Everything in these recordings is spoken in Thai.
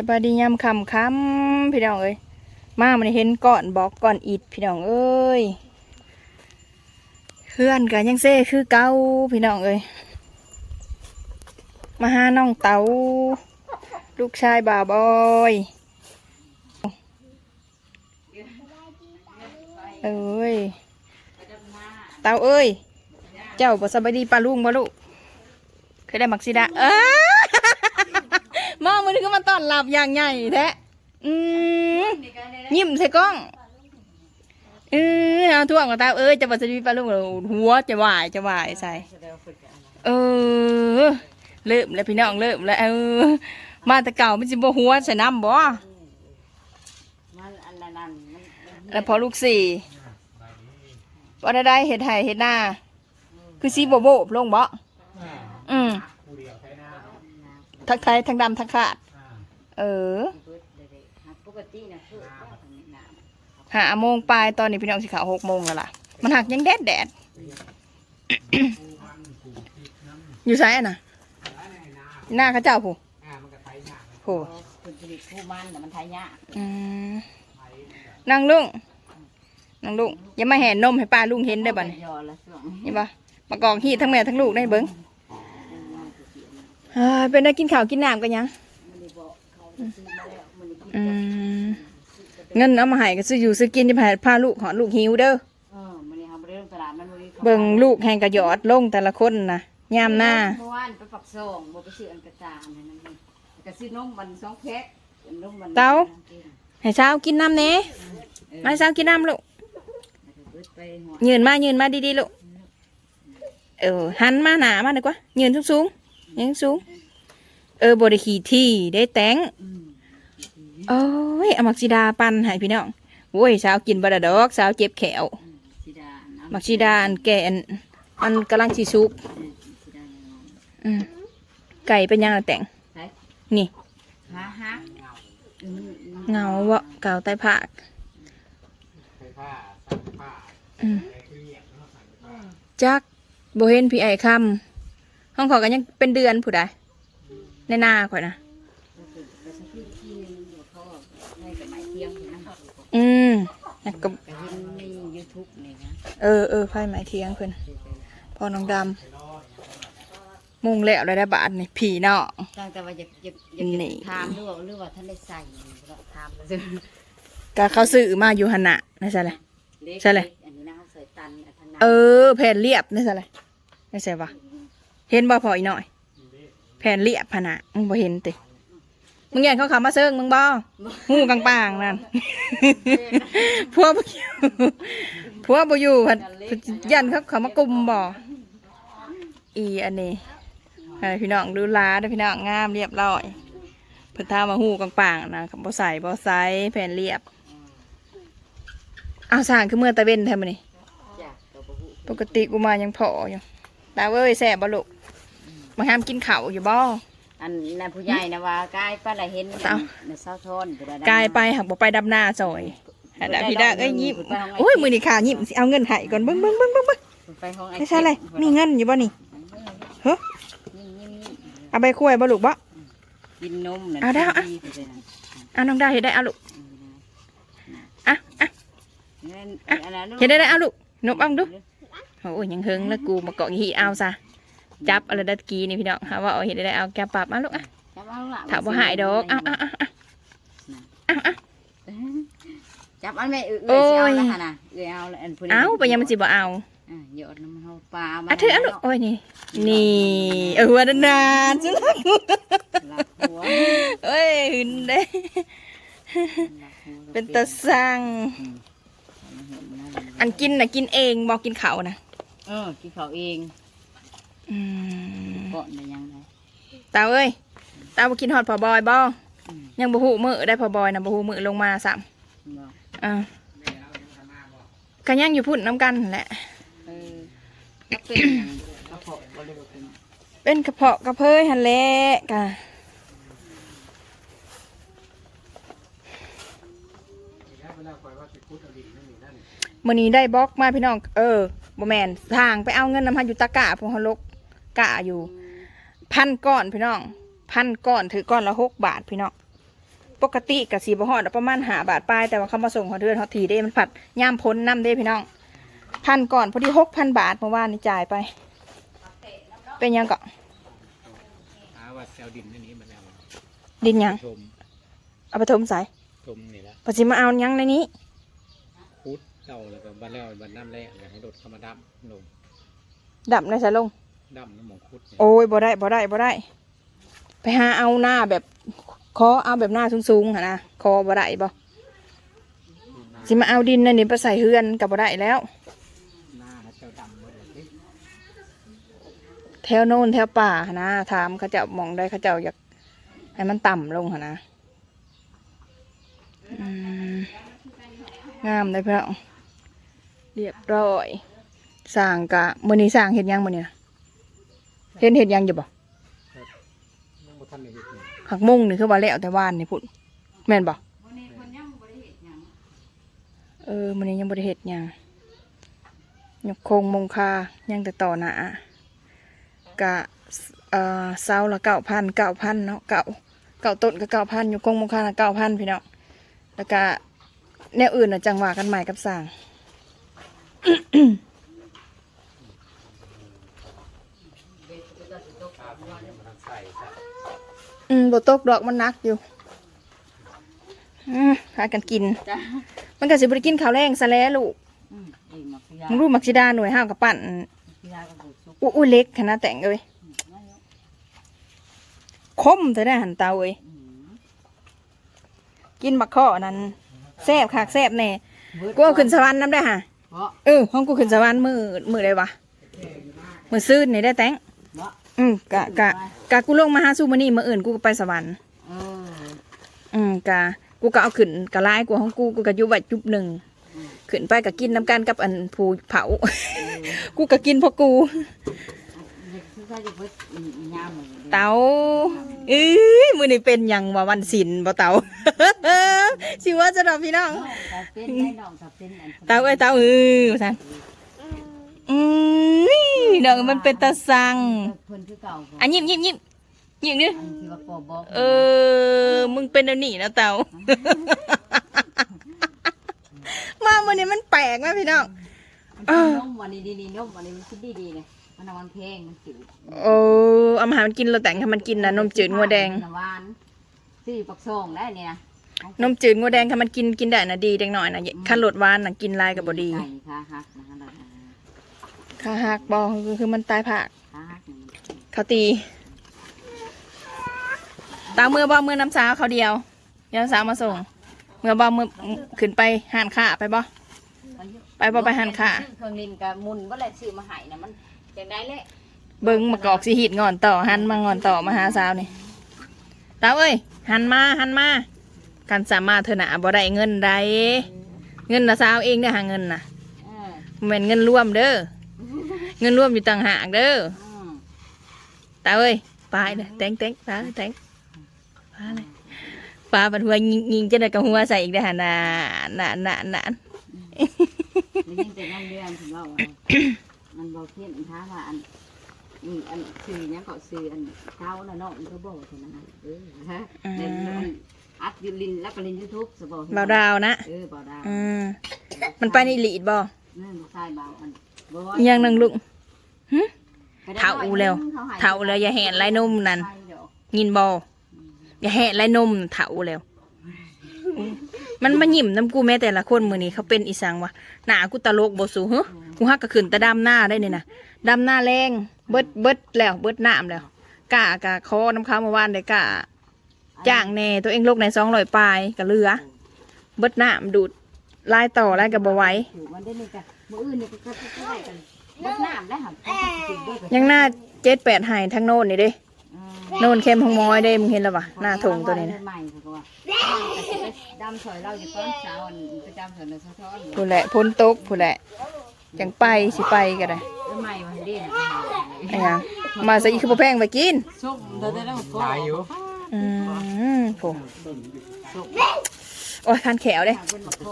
สบายดียามคำคำพี่น้องเอ้ยมามันเห็นก่อนบอกก่อนอิดพี่น้องเอ้ยเพื่อนกันยังเซ่คือเก่าพี่น้องเอ้ยมาหาน้องเตาลูกชายบ่าวบอยเอ้ยเตาเอ้ย เจ้าบ่สบายดีปลาลุงบ่ลูกเคยได้มักซิดาเออมอง มาต้อนรับอย่างใหญ่แท้อืมยิ้มใส่กล้องเออเอาท่วงกับตาเอ้ยจะบ่สดีปลาลุงเหรอหัวจะวายจะวายใส่เออเริ่มแล้วพี่น้องเริ่มแล้วเออมาแต่เก่ามันสิบหัวใส่น้ำบ่แล้วพอลูกสี่บ่ได้ได้เฮ็ดไห้เฮ็ดหน้า คือสีโบโบลงบ่อืมทักไทยทั้งดำทั้งขาด เออเบิดเลยเด้หักปกตินะคือว่าทางนี้น้ำหาโมงปลายตอนนี้พี่น้องสิเขาหกโมงแล้วล่ะ มันหักยังแดดแดด อยู่ไสอะน่ะหน้าเข้าเจ้าผู้ผู้พอคุณผลิตผู้มันแต่ะมันทายยากอืมนั่งลุงนั่งลุงอย่ามาแห่นมให้ป้าลุงเห็นได้อบ่เนี่ยยอละส่วงนี่บ่มากองฮีทั้งแม่ทั้งลูกได้เบิ้งเอ้ยเป็นได้กินข้าวกินน้ำกันยังมันได้บ อกเขาซื้อมาแล้วมันได้กินอืมเงินเอามาให้ก็ซื้ออยู่ซื้อกินที่พาพาลูกหอลูกหิวเด้อเออมันนี่เขาไปเรื่องตลาดมันวันนี้เบิ่งลูกแห่งกระยอดลงแต่ละคนนะยามหน้า เมื่อวานไปปักซองบ่ไปซื้ออันกระจานนั่นนั่นนี่ก็ซื้อนมมันสองแพ็คนมมันเต้า ให้เช้ากินน้ำเน่มาให้เช้ากินน้ำลูกเบิดไปหัวยืนมายืนมาดีๆลูกเออหันมาหนามาดีกว่ายืนสูงๆยืนสูง เออบริขี่ที่ได้แต่งอืมโอ้ยเอามักซิดาปันให้พี่น้องโว้ยเช้ากินบะดะดอกเช้าเจ็บแขวสีดาน้ำมักซิดาอันแก่อันมันกำลังสิสุกเออสีดาน้ำอืมไก่เป็นยังไงแต่งใช่นี่ฮะฮะเออมันเงาวะเก่าใต้ผากอืมจักโบเห็นพี่ไอ้คำห้องเขอกันยังเป็นเดือนผู้ใด ในหน้าข่อยนะก็สักทีที่นึงเดี๋ยวเขาให้กับไม้เทียมอยู่นั่นอืมแล้วก็ก็เห็นในยูทูบนี่นะเออเออไพ่ไม้เทียงเพิ่นพอน้องดำมุงแล้วได้ได้บาทนี่ผีเนาะตั้งแต่ว่าอยากอยากอยากนี่ถามหรือว่าหรือว่าท่านได้ใส่แล้วถามแล้วก็เขาซื้อมาอยู่หันน่ะนั่นใช่เลยใช่เลยอันนี้นะเขาใส่ตันอันทางนั้นเออแผ่นเรียบนั่นใช่เลยนั่นใช่ปะเห็นบ่พออีกหน่อย แผ่นเรียบพะนะมึงบ่เห็นติมึงอยากเขาขับมาเซิงมึงบ่หูกลางปางนั่นพวกบ่อยู่พวกบ่อยู่พันยันเขาเขามากลุ่มบ่อีอันนี้ให้พี่น้องดูลาเด้อพี่น้องงามเรียบร้อยเพิ่นทามาหูกลางปางนะบ่ใส่บ่ใส่แผ่นเรียบเอาวสร้างคือเมื่อตะเว้นแท้มื้อนี้จ้ะตัวบุปกติกูมายังพออยู่ตาเว้ยแซ่บบ่ลูก มาห้ามกินข้าวอยู่บ่อันนั้นผู้ใหญ่นะว่ากายป้าละเห็นเต้าในเศร้าทอนผู้ใดดกายไปหักบ่ไปดำนาซอยหาดาพี่ดาเอ้ยยิ้มโอ้ยมือนี่ขายิ้มสิเอาเงินให้ก่อนเบิ่งเบิ่งเบิ่งเบิ่งเบิ่งไปห้องไอ้ไม่ใช่เลยมีเงินอยู่บ่นี่เฮ้ยิ้มยิ้มยิ้มเอาไปคุยบ่ลูกบ่กินนมน่ะเอาได้เอาดีไปเลยนะเอาน้องดาเฮ็ดได้เอาลูกอะอะนั่นอันนั้นเฮ็ดได้ได้เอาลูกนบเอาดูโอ้ยยังเฮิงแล้วกูมาเกาะหีเอาซะ จับอะไรดัดกี้นี่พี่น้องหาว่าเอาเฮ็ดได้ได้เอาแกปรับเอาลูกอะจับเอาล่ะถ้าบ่หายดอกเอาเอาเอาเอาเอาเอาจับอันไม่เอื้โอ้อยยสิเอาละหั่นน่ะเอื้อยเอาละอันผู้นี้เอาไปยังมันสิบ่เอาอะหยอดน้ำเฮาปลามาอะถือเอาลูกโอ้ยนี่นี่เออหัวนานๆจุลักหลับหัวเอ้ยหึนเด้หลับหัวเป็นตาสั่งอันกินน่ะกินเองบอกกินเขาวนะเออกินข้าวเอง อืมก่อนได้ยังไงตาเอ้ยตาบ่กินฮอดพอบอยบ่อืมยังบ่ฮู้มื้อได้พอบอยนะบ่ฮู้มื้อลงมาซ้ำบอกอ่าก็ยังอยู่พุ่นน้ำกันนั่นแหละ เออก็เป็นหยังกระเพาะบ่เลยว่าเป็นเป็นกระเพาะกระเพยหั่นแหละกะมื้อนี้ได้บล็อกมาพี่น้อง เออบ่แม่นทางไปเอาเงินนำหาอยู่ตะกะพวกเฮาลก กะอยู่ พันก้อนพี่น้อง พันก้อนถือก้อนละหกบาทพี่น้องปกติกับสีบฮอดประมาณหาบาทปลายแต่ว่าเขามาส่งเขาเดือนเขาทีเด้มันผัดย่ามพ้นน้ำเด้พี่น้องพันก่อนพอดีหกพันบาทเมื่อวานนี่จ่ายไป เป็นยังก่อนหาว่าแซวดินอันนี้มันแล้วดินยังชมเอาไปถมใส่ชมนี่ละปจิมาเอายังในนี้คุดเก่าแล้วก็บ้านแล้วบ้านน้ำแร่แล้วให้โดดเข้ามาดำลงดับในสายลง ดำน้ำหมองคุดเนี่ยโอ้ยบ่ได้บ่ได้บ่ได้ ไปหาเอาหน้าแบบคอเอาแบบหน้าสูงๆหะนะคอบ่ได้บ่สิมาเอาดินนั่นนี่ไปใส่เฮือนกับบ่ได้แล้ว หน้าเขาเจ้าดำหมดเลยสิแถวโน่นแถวป่าหะนะถามเขาเจ้ามองได้เขาเจ้าอยากให้มันต่ำลงหะนะอืมงามเลยพี่น้องเรียบร้อยสร้างกะมื้อนี้สร้างเฮ็ดหยังมื้อนี้น่ะ เห็นเฮ็ดหยังอยู่บ่ยังบ่ทันได้เฮ็ดนี่หักมุ่งนี่คือว่าแล้วแต่ว่านนี่พุ่นแม่นบ่วันนี้คนยังบ่ได้เห็นหยังเออมื้อนี้ยังบ่ได้เฮ็ดหยังยกโครงมงคายังแต่ต่อหน้ากะเอ่อเสาละ9,000 9,000เนาะเก่าเก่าต้นก็9,000ยกโครงมงคาละ9,000พี่น้องแล้วก็แนวอื่นน่ะจังว่ากันใหม่กับสร้าง มันทันใส่ซะ อืมบ่ตกดอกมันหนักอยู่อืมพากันกิน จ้ะมันก็สิบ่ได้กินข้าวแรงซะแล้วลูกอืมเองมาพิยามึงรู้มักสิดาหน่วยห้าวกับปั่นพิยาก็บุกซุกอู้อู้เล็กขนาดแต่งเอ้ยอืมนั่นเนาะคมแต่ได้หันเตาเอ้ยอืมกินมักข้อนั้นแซ่บคักแซ่บแน่เบิดกูเอาขึ้นสวรรค์น้ำได้ฮะเพราะเออห้องกูขึ้นสวรรค์มือมือได้วะมือซื่นนี่ได้แต่งเพราะ อืมกะกะกะกูลงมาหาสู้มานี่มืออื่นกูก็ไปสวรรค์เอออืมกะกูก็เอาขึ้นกะลายกูของกูกูก็อยู่ไว้จุบหนึ่งขึ้นไปก็กินน้ำกันกับอันผู้เผา กูก็กินเพราะกูเด็กที่เขาจะเบิดอืมยามเลยเตาเอ้ยมือนี่เป็นหยังว่าวันศิลบ่เตาสิว่าจะดอกพี่น้องน้องถ้าเป็นได้น้องถ้าเป็นอันเตาเอ้ยเตาเออว่าซั่น อืมดอกมันเป็นตาสังเพิ่นคือเก่าบ่อันยิ้มยิ้มยิ้มยิ้มดิอันที่ว่าปอบอกเออ มึงเป็นอันนี้นะเตามาวันนี้มันแปลกมากพี่น้อง มันเป็นนมวันนี้ดีๆนมวันนี้มันคิดดีๆเลยมันเอาวันเพลงมันจืดโอ้เอามาหามันกินเราแต่งให้มันกินนะนมจืดงัวแดง น้ำหวานสี่ปักซองได้เนี่ยนะนมจืดงัวแดงถ้ามันกินกินได้นะดีเด็กหน่อยนะขั้นโหลดหวานนะกินลายกับบดีไก่ค่ะฮักนะคะเรา ขาหักบอคือคือมันตายผากค่ะฮักเนี่ยมันเขาตี ตามมือบอมือน้ำสาวเขาเดียวเดี๋ยวน้ำสาวมาส่ง เมื่อบอมือขึ้นไปหันขาไปบอไปบ่ไปหันค่ะเครื่องนินกับมุนว่าอะไรซื้อมาให้นะมันจังได้เลยเบิ้งมากอกสิหิดงอนต่อหันมางอนต่อมาหาสาวนี่ตาเอ้ยหันมาหันมากันสามารถเธอหนาบ่ได้เงินใดเงินนะสาวเองเด้อหาเงินนะเออบ่แม่นเงินร่วมเด้อ เงินร่วมอยู่ต่างหากเด้ออืมตาเอ้ยปลายเด้อแตงแตงปลาแตงปลาเลยปลาบัดหัวยิงยิงจะได้กับหัวใส่อีกได้อหานาหนาหนาหนาแล้วยิ่งแต่ยังเดือนถึงเราเอามันบอกเพี้ยนอันท้าว่าอันอืมอันซื้อยังก็ซื้ออันเท้าน่ะเนาะมันก็บอกเท่านั้นนะเออฮะเดี๋ยวมันอัดอยูลินแล้วก็ลินยูทูบสบอกเบาดาวนะเออเบาดาวอืมมันไปในลีดบ่ นั่นใช่เบาอันบ่ อีกอย่างนึงลุงไปได้เฒ่าอยแล้วหนึ่งขให้เฒ่าแล้วอย่าแห่นไรนมนั่นยินบออย่าแหะไรนมเถาแล้ว มันมาหยิมน้ำกูแม้แต่ละคนมือนี้เขาเป็นอีสังวะหนากูตลกบสูเฮ้กูฮักกระขืนแต่ดำหน้าได้เนี่ยนะดำหน้าแรงเบิดเบิดแล้วเบิดหน้ำแล้วกะกะคอน้ำข้าวเมาว่านได้กะจ้างแน่ตัวเองโลกในสองร้อยปลายกะเรือ เบิดหน้ำดูดลายต่อลายกับบไหว้ มันได้นี่กัน มื้ออื่นนี่ก็ก็ก็ได้กันเบิดน้ำได้ค่ะเอาไปกินด้วยกันยังหน้าเจ็ดแปดไห้ทั้งโน่นนี่เด้อืมโน่นเข้มหงมอยเด้มึงเห็นแล้วปะหน้าถงตัวนี้นะใหม่เขาก็ว่าดำสอยเราอยู่ต้นเสาอันประจำสวนในสะท้อนผู้นแหละพ้นตกผู้นแหละจังไปสิไปก็ได้ใหม่วันนี้นะไอ้หยังมาซะอีกคือบ่แพงไปกินส้มเธอได้แล้วก็หลายอยู่อืมโหโอ้ยคันแขวเด้ เป็นมะโข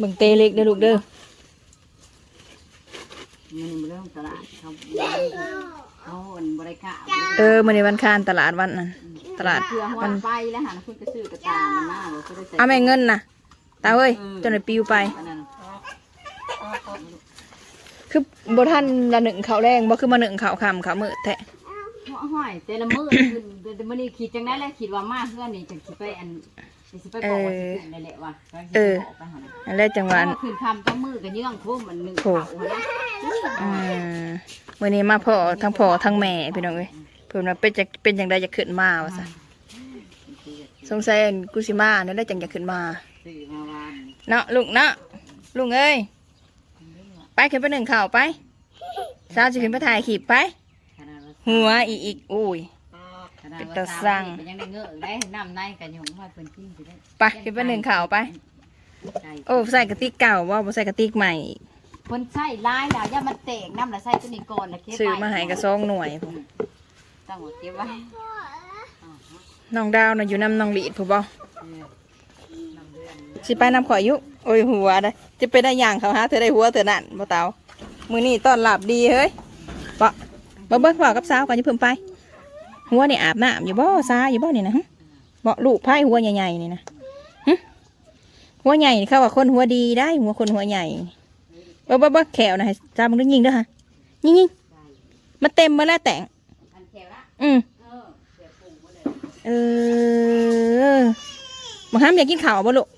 เนี่ยอะเบิ่งเตเล็กเด้อลูกเด้อมันเรื่องตลาดเขาเขาอันบริการเออมื้อนี้วันคานตลาดวันนั้นเตลาดเพื่อหัวมันไฟแล้วหันคุณก็ซื้อกระตามันมาบ่ก็ได้ใส่เอาแม่เงินน่ะตาเอ้ยจนได้ปิวไป อันนั้นคือบ่ทันละหนึ่งเขาวแรงบ่คือมาหนึ่งเขาวคำเขาวมือแท้ห้อยแต่ละมื้อขึ้นแต่มื้อนี้คิดจังได๋แล้วคิดว่ามาเพื่อนนี่จังสิไปอัน สิไปบอกว่าสิขึ้นนั่นแหละว่าไปหั่นอันแรกจังหวะขึ้นคำต้องมือกันเยื่องโค้มมันหนึ่งเขานะอืมมื้อนี้มาพ่อทั้งพ่อทั้งแม่พี่น้องเอ้ยเพิ่นว่าเป็นจังเป็นจังไดจะขึ้นมาว่าซั่นสงสัยอันกูสิมานั่นแหละจังจะขึ้นมาซื้อมาวานเนาะลุงเนาะลุงเอ้ย ไปขึ้นไปหนึ่งข่าวไปสาวจะขึ้นไปถ่ายคลิปไปหัวอีกอีกอุ้ย เป็นตาสั่งยังได้เงอะได้น้ำในกันอยู่ว่าเพิ่นกินสิได้ไปขึ้นไปหนึ่งข่าวไป โอ้ใส่กระติกเก่าว่าบ่ใส่กระติกใหม่เพิ่นใส่ลายแล้วอย่ามันแตกน้ำละใส่ตัวนี้ก่อนละเก็บไว้ซื้อมาให้กระซองหน่วยผมต้องเอาเก็บไว้น้องดาวน่ะอยู่น้ำน้องหลีดผู้บ่เออน้ำเดือนสิไปน้ำข่อยอยุโอ้ยหัวได้จะไปได้อย่างเขาฮะเธอได้หัวเธอนั่นบ่เตามือนี่ต้อนรับดีเฮ้ยบ่บ่เบิ่งบ่กับสาวก่อนจะเพิ่มไป หัวนี่อาบน้ำอยู่บ่ซาอยู่บ่นี่นะหึบ่ลูกไผ่หัวใหญ่ๆนี่นะหึหัวใหญ่นี่เขาว่าคนหัวดีได้ หัวคนหัวใหญ่เบ่บ่บ่แขวนะให้จ้ามึงได้ยิงเด้อฮะยิงยิงๆมาเต็มมาแล้วแต่งอันแถวละอืมเออเสียปุ่งบ่ได้เออบังคับอยากกินข้าวบ่ลูก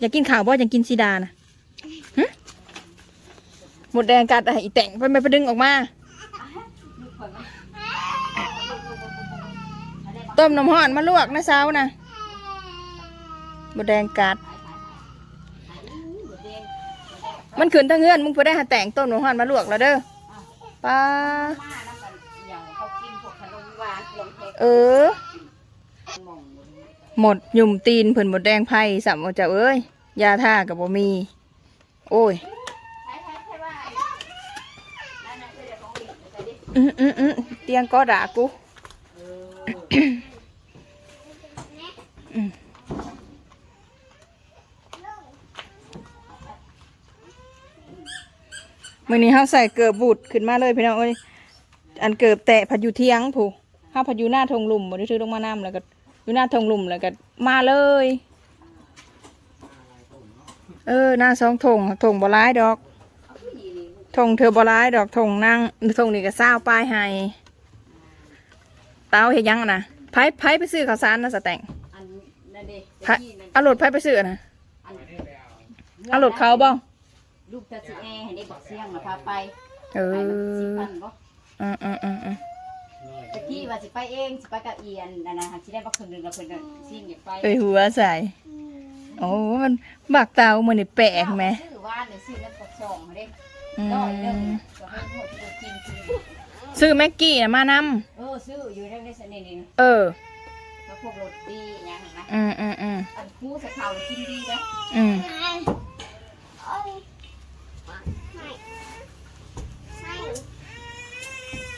อยากกินข้าวบ่อยากกินซีดานะหึหมดแดงกัดอะอีแต่งไปไปไปดึงออกมา ต้มน้ำห้อนมาลวกนะเช้านะหมดแดงกัด มันขืนทั้งเงื่อนมึงพอได้หาแต่งต้มน้ำห้อนมาลวกแล้วเด้อป้าเออ หมดหยุ่มตีนเพิ่นหมดแดงไผ่สัมเอาจ้าเอ้ย ยาท่ากับบ่มี โอ้ยอืมอืมอืมเตียงก็ด่ากู เออ มื้อนี้เฮาใส่เกือบบูดขึ้นมาเลยพี่น้องเอ้ยอันเกือบแตะพัดอยู่เที่ยงผู้เฮาพัดอยู่หน้าทงหลุมบ่ได้ซื้อลงมาน้ำแล้วก็อยู่หน้าทงหลุมแล้วก็มาเลย เออหน้าสองทงทงบ่ร้ายดอกทงเธอบ่ร้ายดอกทงนั่งทงนี่ก็เศร้าวป้ายให้เต้าเฮ็ดหยังอะนะไผไผไปซื้อข้าวสารนะสแตงอันนั่นดิไผเอารถไผไปซื้อนะอันเอารถเขาบ่ ลูกตาสิแอให้ได้บอกเสียงนะพาไปเอไปอสิพันบ่อืมอืมอืมอืมตะกี้ว่าสิไปเองสิไปกับเอียนนั่นนะหาสิได้บักคนหนึงแล้วเพิ่นน่ะสิ่งอยากไปเอ้ยหัวใส่โอ้มันบักเตามันนี่แปลกไหมซื้อว่านนี่ซื้อน้ำปักซองเด้อืร้อยหนึงมก็ให้หมดที่กินกินซื้อแม็กกี้น่ะมานเออซื้ออยู่ในนี้นี่นี่ำเออ ก็พวกรถดีหยังนะอืมอืมอืมอันคู่ใส่ข้าวกินดีนะอืม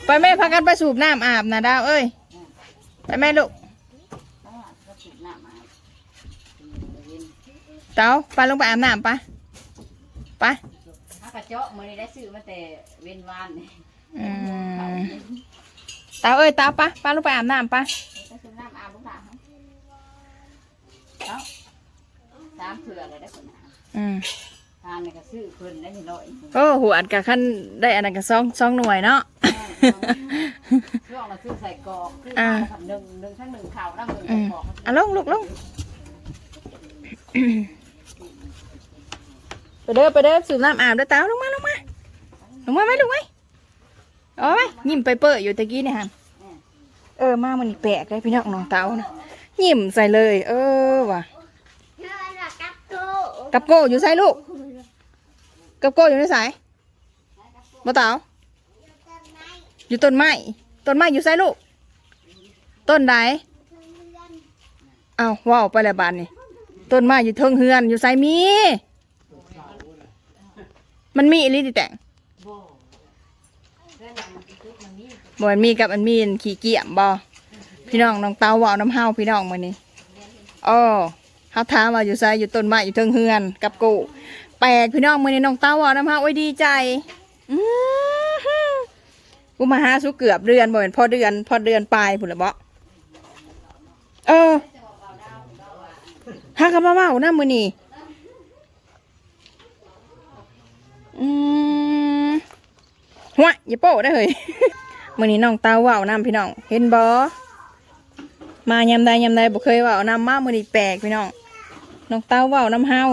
ไปแม่พากันไปสูบน้ำอาบนะดาวเอ้ย ไปแม่ลูกเพราะว่าก็ถูกน้ำมาเย็นเต้าไปลงไปอาบน้ำไปไปถ้ากระเจาะมื้อนี้ได้ซื้อมาแต่เว้นวานนี่อืข้าวมเย็นเต้าเอ้ยเต้าไปไปลงไปอาบน้ำไปก็ซื้อน้ำอาบลูกหลานเอ้าสามเถื่อเลยได้คนน่ะอืมทานนี่ก็ซื้อเพิ่นได้เห็นร้อยโอ้หัวอัดกับขั้นได้อันนั้นกับซองซองหน่วยเนาะ ช่วงเราซื้อใส่กรอกคืออ่า ทำหนึ่งหนึ่งทั้งหนึ่งข่าวน้ำหนึ่งอืมกรอกอะลงลูกลงไปเด้อไปเด้อสูบน้ำอาบเด้อเต้าลงมาลงมาลงมาไหมลงไหมเอาไหมยิ้มไปเปิดอยู่ตะกี้เนี่ยฮะเออมามันนี่แปลกเลยพี่น้องน้องเต้านะยิ้มใส่เลย เออว่ะ กับโก้อยู่ใส่ลูก กับโก้อยู่ในสายบ่เต้าอยู่ต้นไม้ต้นไม้อยู่ใส่ลูก ต้นใดเอาว้าวไปแล้วบานนี่ต้นไม้อยู่เทิงเฮือนอยู่ไซมี มันมีอีหลิติแต่งบ่มันมีกับอันมีนขี้เกียจบ่พี่น้องน้องเต้าว่าน้ำเฮาพี่น้องมื้อนี้อ้อเฮาถามว่าอยู่ไสอยู่ต้นไม้อยู่เทิงเฮือนกับกู แปลกพี่น้องมื้อนี้น้องเต้าว่าน้ำเฮาโอ้ยดีใจอือหือกูมาหาสุเกือบเดือนบ่แม่นพอเดือน พอเดือนปลายพุ่นละบ่เออหากนมาเว้าน้ำมือนี่อืมหัวอย่าโป้ได้เฮ้ยมือนี้น้องเต้าว้าน้ำพี่น้อง เห็นบอมายำใดยำใดบ่เคยว้าน้ำมามือนี้แปลกพี่น้อง น้องเต้าว้าน้ำเฮา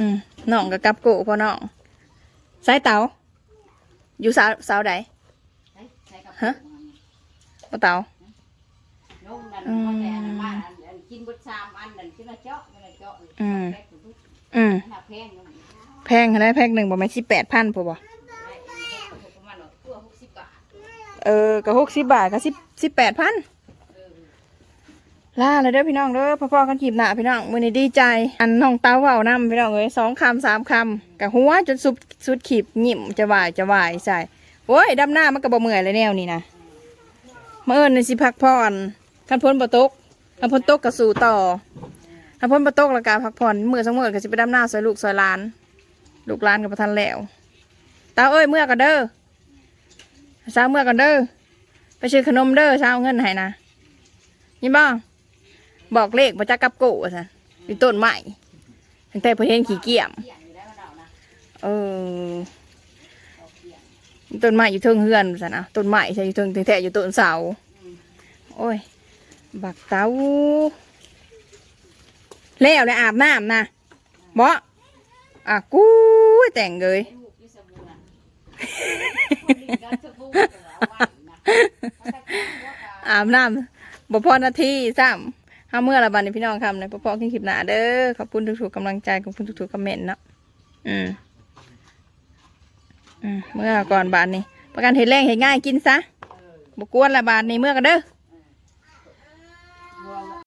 อืมน้องกับกับโกพ่อน้องสายเต๋าอยู่สาวสาวใดใช้ใช้กับฮะพ่อเต๋านมนั่นมันแต่อันนั้นมาอันอันกินบดชามอันนั่นกินละเจาะกินละเจาะเลยอืมแพ็คทุกอืมอันน่ะแพงเนาะแพงขนาดแพงหนึ่งประมาณสิแปดพันพอบ่ได้ประมาณตัวหกสิบบาทเออก็หกสิบบาทก็สิบสิบแปดพันเออ ล่าเลยเด้อพี่น้องเด้อพ่อๆกันขีบหน้าพี่น้องมือนี้ดีใจ อันน้องเต้าเว้าน้ำพี่น้องเอ้ยสองคำสามคำกับหัวจนสุดสุดขีบหยิ่มจะวายจะวายใส่โอ้ยดำหน้ามันก็บ่เมื่อยเลยแนวนี้นะเมาเอิญในสิพักผ่อนคันพ้นบ่ตกคันพ้นตกก็สู่ต่อคันพ้นบ่ตกแล้วก็พักผ่อนมือสองมือก็สิไปดำหน้าซอยลูกซอยหลาน ลูกหลานก็บ่ทันแล้วเต้าเอ้ยเมื่อกันเด้อเช้าเมื่อกันเด้อไปซื้อขนมเด้อเช้าเอาเงินให้นะยินบ้าง บอกเลขมาจากกับโกะสันอยู่ต้นใหม่ตั้งแต่ประเทศขี้เกียจเกี่ยงอยู่ได้ก็เออต้นไม้อยู่เทิงเฮือนสันนะต้นไม้ใช่อยู่เทิงแท้ๆอยู่ต้นเสาโอ้ย บักเต้าแล้วเลยอาบน้ำนะบ่อะกูแต่งเลยอาบน้ำบ่พอนาทีซ้ำ ห้าเมื่อละบันนี้พี่น้องคำในพ่อขึ้นคลิปหนาเด้อขอบคุณทุกๆกำลังใจขอบคุณทุกๆคอมเมนต์เนาะอืมอืมเมื่อก่อนบานนี้ประกันเห็นแรงเห็นง่ายกินซะบกวนละบานนี้เมื่อกันเด้อ